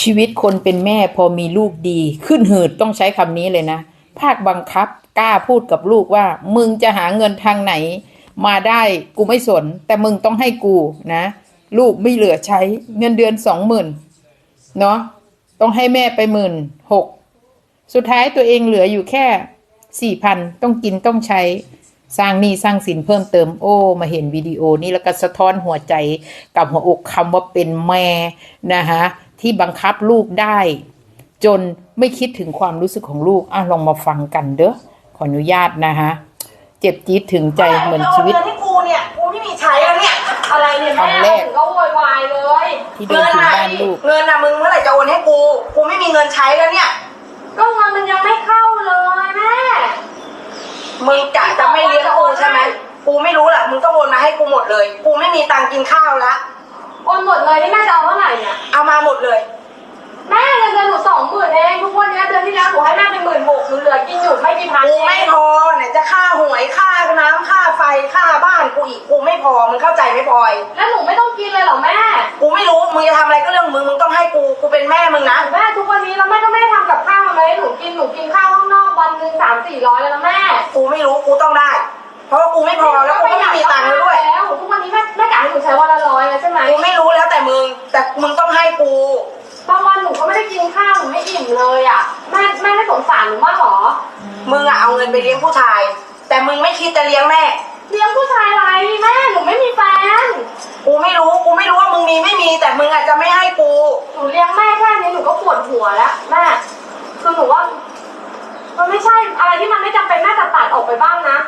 ชีวิตคนเป็นแม่พอมีลูกดี ขึ้นหืดต้องใช้คำนี้เลยนะ ภาคบังคับกล้าพูดกับลูกว่า มึงจะหาเงินทางไหน มาได้กูไม่สน แต่มึงต้องให้กูนะ ลูกไม่เหลือใช้เงินเดือนสองหมื่นเนาะต้องให้แม่ไปหมื่นหกสุดท้ายตัวเองเหลืออยู่แค่สี่พันต้องกินต้องใช้สร้างหนี้สร้างสินเพิ่มเติมโอ้ มาเห็นวิดีโอนี้แล้วก็สะท้อนหัวใจกับหัวอกคำว่าเป็นแม่นะคะ ที่บังคับลูกได้ จนไม่คิดถึงความรู้สึกของลูกอะลองมาฟังกันเด้อขออนุญาตนะคะเจ็บจี๊ดถึงใจเหมือนชีวิตเงินที่กูเนี่ยกูไม่มีใช้แล้วเนี่ยอะไรเนี่ยคำแรแม่กถึงก็โวยวายเลยที่เดินถึงบ้านลูกเงินน่ะมึงเมื่อไหร่จะโอนให้กูกูไม่มีเงินใช้แล้วเนี่ยก็เงินมันยังไม่เข้าเลยแม่มึงกะจะไม่เลี้ยงกูใช่ไหมกูไม่รู้แหละมึงต้องโอนมาให้กูหมดเลย กูไม่มีตังค์กินข้าวละ โอนหมดเลยนี่แม่จะเอาเท่าไหร่เนี่ยเอามาหมดเลย แม่เงินเดือนหนูสองหมื่นเองทุกวันนี้เดือนที่แล้วหนูให้แม่เป็นหมื่นหกหนูเหลือกินอยู่ไม่กี่พันกูเองไม่พอไหนจะค่าหวยค่าน้ำค่าไฟค่าบ้านกูอีกกูไม่พอมึงเข้าใจไหมพลอย แล้วหนูไม่ต้องกินเลยเหรอแม่ กูไม่รู้มึงจะทำอะไรก็เรื่องของมึงมึงต้องให้กูกูเป็นแม่มึงนะแม่ทุกวันนี้เราแม่ก็ไม่ได้ทำกับข้าวมาเลยหนูกินหนูกินข้าวข้างนอกวันหนึ่งสามสี่ร้อยแล้วนะแม่กูไม่รู้กูต้องได้ เพราะว่ากูไม่พอแล้วกูก็ไม่มีตังค์แล้วด้วย แล้วทุกวันนี้แม่แม่กะให้หนูใช้วันละร้อยแล้วใช่ไหม กูไม่รู้แล้วแต่ มึง แต่มึงต้องให้กูบางวันหนูก็ไม่ได้กินข้าวหนูไม่อิ่มเลยอะแม่แม่ไม่สงสารหนูมากหรอมึงอะเอาเงินไปเลี้ยงผู้ชาย แต่มึงไม่คิดจะเลี้ยงแม่เลี้ยงผู้ชายอะไรแม่หนูไม่มีแฟนกูไม่รู้กูไม่รู้ว่ามึงมีไม่มี แต่มึงอาจจะไม่ให้กูหนูเลี้ยงแม่แค่นี้หนูก็ปวดหัวแล้วแม่คือหนูว่า มันไม่ใช่อะไรที่มันไม่จำเป็นแม่ตัดตัดออกไปบ้างนะ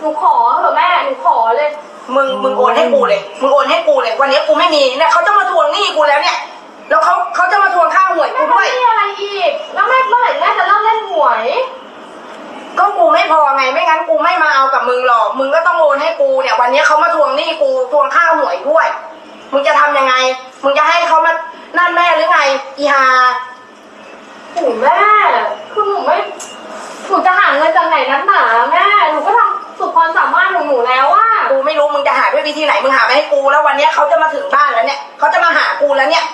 หนูขอเถอะแม่หนูขอเลย มึงมึงโอนให้กูเลย มึงโอนให้กูเลย วันนี้กูไม่มีเนี่ยเขาจะมาทวงหนี้กูแล้วเนี่ย แล้วเขาเขาจะมาทวงค่าหวยแม่กูจะด้วยมีอะไรอีก แล้วแม่เมื่อไหร่แม่จะเลิกเล่นหวย ก็กูไม่พอไง ไม่งั้นกูไม่มาเอากับมึงหรอก มึงก็ต้องโอนให้กูเนี่ย วันนี้เขามาทวงหนี้กูทวงค่าหวยด้วย มึงจะทำยังไง มึงจะให้เขามานั่นแม่หรือไง อีฮาโอ้แม่ คือหนูไม่ หนูจะหาเงินจากไหนนักหนาแม่ หนูก็ทำสุดความสามารถของหนูแล้วว่า กูไม่รู้มึงจะหาด้วยวิธีไหนมึงหาไปให้กูแล้ววันนี้เขาจะมาถึงบ้านแล้วเนี่ยเขาจะมาหากูแล้วเนี่ย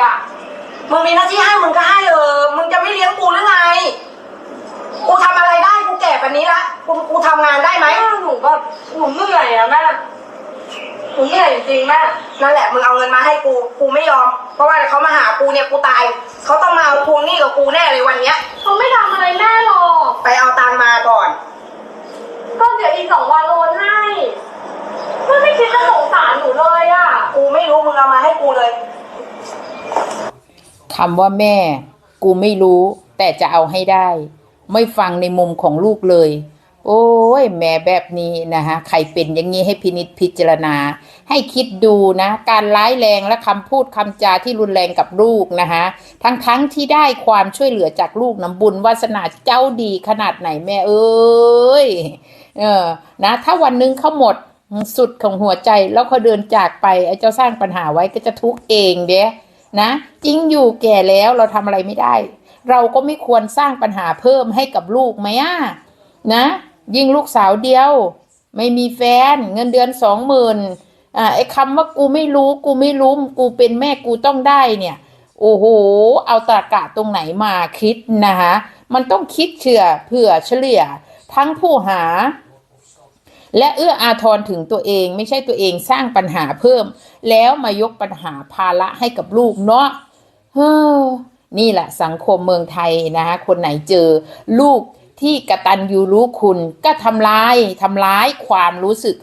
ก็เล่นอีกอะ มึงมีหน้าที่ให้มึงก็ให้เออ มึงจะไม่เลี้ยงกูหรือไง กูทำอะไรได้กูแก่แบบนี้ละกูกูทำงานได้ไหมแม่หนูแบบหนูเหนื่อยอะแม่หนูเหนื่อยจริงๆแม่นั่นแหละมึงเอาเงินมาให้กูกูไม่ยอม เพราะว่าเขามาหากูเนี่ยกูตายเขาต้องมาเอาทวงหนี้กับกูแน่เลยวันเนี้ยเขาไม่ทำอะไรแม่หรอกไปเอาตังค์มาก่อน ก็เดี๋ยวอีกสองวันโอนให้แม่ไม่คิดจะสงสารหนูเลยอะกูไม่รู้มึงเอามาให้กูเลย คำว่าแม่ กูไม่รู้ แต่จะเอาให้ได้ ไม่ฟังในมุมของลูกเลย โอ้ย แม่แบบนี้นะฮะใครเป็นอย่างนี้ให้พินิจพิจารณา ให้คิดดูนะ การร้ายแรงและคำพูดคำจาที่รุนแรงกับลูกนะคะทั้งทั้งที่ได้ความช่วยเหลือจากลูกน้ำบุญวาสนาเจ้าดีขนาดไหนแม่เอ้ยเออนะ ถ้าวันหนึงเขาหมดสุดของหัวใจแล้วเขาเดินจากไปไอ้เจ้าสร้างปัญหาไว้ก็จะทุกข์เองเด้ นะจริงอยู่แก่แล้วเราทำอะไรไม่ได้ เราก็ไม่ควรสร้างปัญหาเพิ่มให้กับลูกไหมอะนะ ยิ่งลูกสาวเดียว ไม่มีแฟนเงินเดือนสองหมื่นอ่าไอ้คำว่ากูไม่รู้กูไม่รู้กูเป็นแม่กูต้องได้เนี่ย โอ้โห เอาตรากะตรงไหนมาคิดนะคะมันต้องคิดเชื่อเผื่อเฉลี่ย ทั้งผู้หา และเอื้ออาทรถึงตัวเองไม่ใช่ตัวเองสร้างปัญหาเพิ่ม แล้วมายกปัญหาภาระให้กับลูกเนาะเฮ้อนี่แหละสังคมเมืองไทยนะคะคนไหนเจอลูกที่กระตันยูรู้คุณก็ทำร้ายทำร้ายความรู้สึก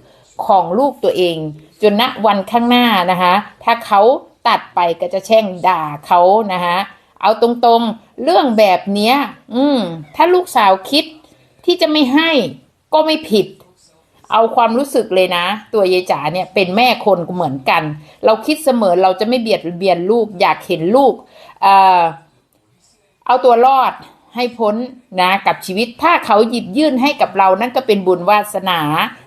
ของลูกตัวเอง จนณวันข้างหน้านะคะถ้าเขาตัดไปก็จะแช่งด่าเขานะคะเอาตรงๆเรื่องแบบเนี้ย อืม ถ้าลูกสาวคิดที่จะไม่ให้ก็ไม่ผิด เอาความรู้สึกเลยนะ ตัวยายจ๋าเนี่ยเป็นแม่คนเหมือนกัน เราคิดเสมอเราจะไม่เบียดเบียนลูก อยากเห็นลูกเอ่อเอาตัวรอดให้พ้นนะกับชีวิตถ้าเขาหยิบยื่นให้กับเรานั่นก็เป็นบุญวาสนา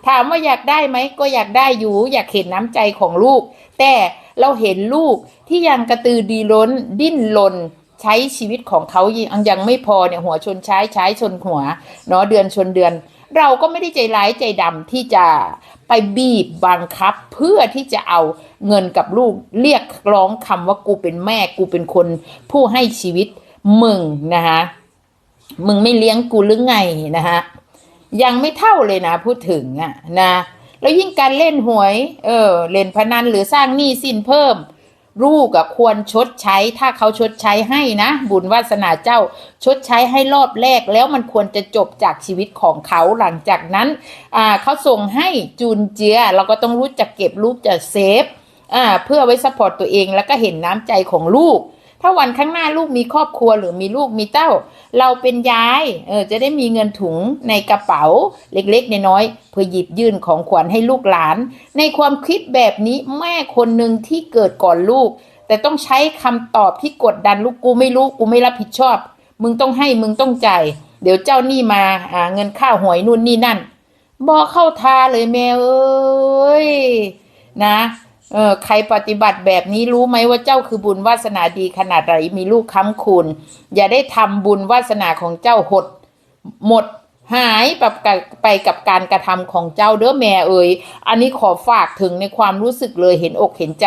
ถามว่าอยากได้ไหมก็อยากได้อยู่ อยากเห็นน้ำใจของลูก แต่เราเห็นลูกที่ยังกระตือดีร้น ดิ้นรนใช้ชีวิตของเขายังยังไม่พอเนี่ยหัวชนใช้ใช้ชนหัวเนาะเดือนชนเดือน เราก็ไม่ได้ใจร้ายใจดำที่จะไปบีบบังคับ เพื่อที่จะเอาเงินกับลูกเรียกร้องคำว่ากูเป็นแม่กูเป็นคนผู้ให้ชีวิตมึงนะคะมึงไม่เลี้ยงกูหรือไงนะคะยังไม่เท่าเลยนะพูดถึงอะนะแล้วยิ่งการเล่นหวย เออ เล่นพนันหรือสร้างหนี้สินเพิ่ม ลูกอะควรชดใช้ ถ้าเขาชดใช้ให้นะ บุญวาสนาเจ้า ชดใช้ให้รอบแรกแล้วมันควรจะจบจากชีวิตของเขาหลังจากนั้นอ่าเขาส่งให้จูนเจีย เราก็ต้องรู้จักเก็บลูกจะเซฟอ่าเพื่อไว้สปอร์ตตัวเองแล้วก็เห็นน้ำใจของลูก ถ้าวันข้างหน้าลูกมีครอบครัวหรือมีลูกมีเต้า เราเป็นยายเออจะได้มีเงินถุงในกระเป๋าเล็กๆน้อยๆเพื่อหยิบยื่นของขวัญให้ลูกหลาน ในความคิดแบบนี้แม่คนหนึ่งที่เกิดก่อนลูก แต่ต้องใช้คำตอบที่กดดันลูกกูไม่รู้กูไม่รับผิดชอบ มึงต้องให้มึงต้องจ่ายเดี๋ยวเจ้านี้มาอ่าเงินค่าหวยนู่นนี่นั่นบอเข้าทาเลยแม่เอ้ยนะ เออใครปฏิบัติแบบนี้รู้ไหมว่าเจ้าคือบุญวาสนาดีขนาดไหนมีลูกค้ำคุณ อย่าได้ทำบุญวาสนาของเจ้าหด หมดหายไปกับไปกับการกระทำของเจ้าเด้อแม่เอ่ยอันนี้ขอฝากถึงในความรู้สึกเลยเห็นอกเห็นใจ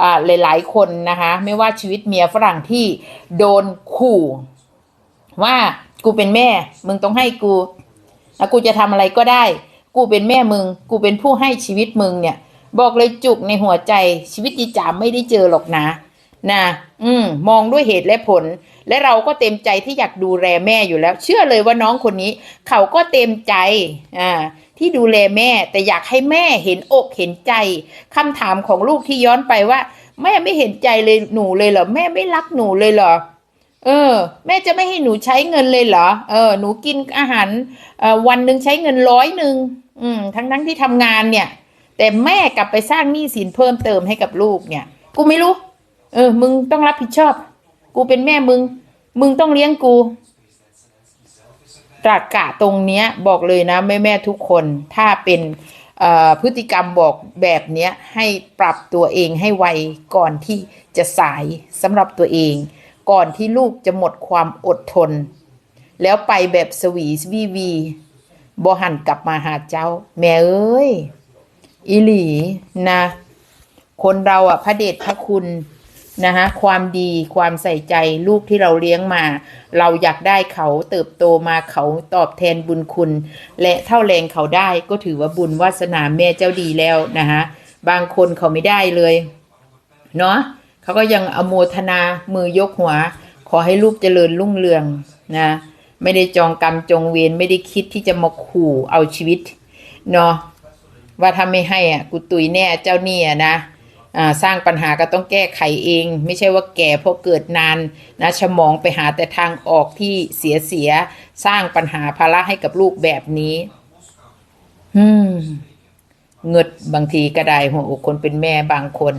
อ่าหลาย ๆ คนนะคะไม่ว่าชีวิตเมียฝรั่งที่โดนขู่ ว่ากูเป็นแม่ มึงต้องให้กูแล้วกูจะทำอะไรก็ได้ กูเป็นแม่มึง กูเป็นผู้ให้ชีวิตมึงเนี่ย บอกเลยจุกในหัวใจชีวิตจีจ๋าไม่ได้เจอหรอกนะนะอืมมองด้วยเหตุและผล และเราก็เต็มใจที่อยากดูแลแม่อยู่แล้ว เชื่อเลยว่าน้องคนนี้ เขาก็เต็มใจอ่าที่ดูแลแม่แต่อยากให้แม่เห็นอกเห็นใจคำถามของลูกที่ย้อนไปว่า แม่ไม่เห็นใจเลยหนูเลยเหรอแม่ไม่รักหนูเลยเหรอเออ แม่จะไม่ให้หนูใช้เงินเลยเหรอเออ หนูกินอาหารออวันหนึ่งใช้เงินร้อยหนึ่งอืมทั้งทั้งที่ทำงานเนี่ย แต่แม่กลับไปสร้างหนี้สินเพิ่มเติมให้กับลูกเนี่ย กูไม่รู้ เออ มึงต้องรับผิดชอบ กูเป็นแม่มึง มึงต้องเลี้ยงกูตรากะตรงเนี้ยบอกเลยนะแม่แม่ทุกคนถ้าเป็นพฤติกรรมบอกแบบเนี้ยให้ปรับตัวเองให้ไวก่อนที่จะสายสำหรับตัวเอง ก่อนที่ลูกจะหมดความอดทน แล้วไปแบบสวีสวีวีบหันกลับมาหาเจ้า แม่เอ้ย อีหลีนะ คนเราอะพระเดชพระคุณนะคะความดีความใส่ใจลูกที่เราเลี้ยงมา เราอยากได้เขาเติบโตมาเขาตอบแทนบุญคุณ และเท่าแรงเขาได้ก็ถือว่าบุญวาสนาแม่เจ้าดีแล้วนะคะบางคนเขาไม่ได้เลยเนาะเขาก็ยังอโมทนามือยกหัว ขอให้ลูกเจริญรุ่งเรืองนะไม่ได้จองกรรมจงเวรไม่ได้คิดที่จะมาขู่เอาชีวิตเนาะ ว่าถ้าไม่ให้อะกูตุยแน่เจ้าเนี่ยนะสร้างปัญหาก็ต้องแก้ไขเอง ไม่ใช่ว่าแก่เพราะเกิดนานนะสมองไปหาแต่ทางออกที่เสียเสีย สร้างปัญหาภาระให้กับลูกแบบนี้ อืมเงิดบางทีกระไดหัวอกคนเป็นแม่บางคน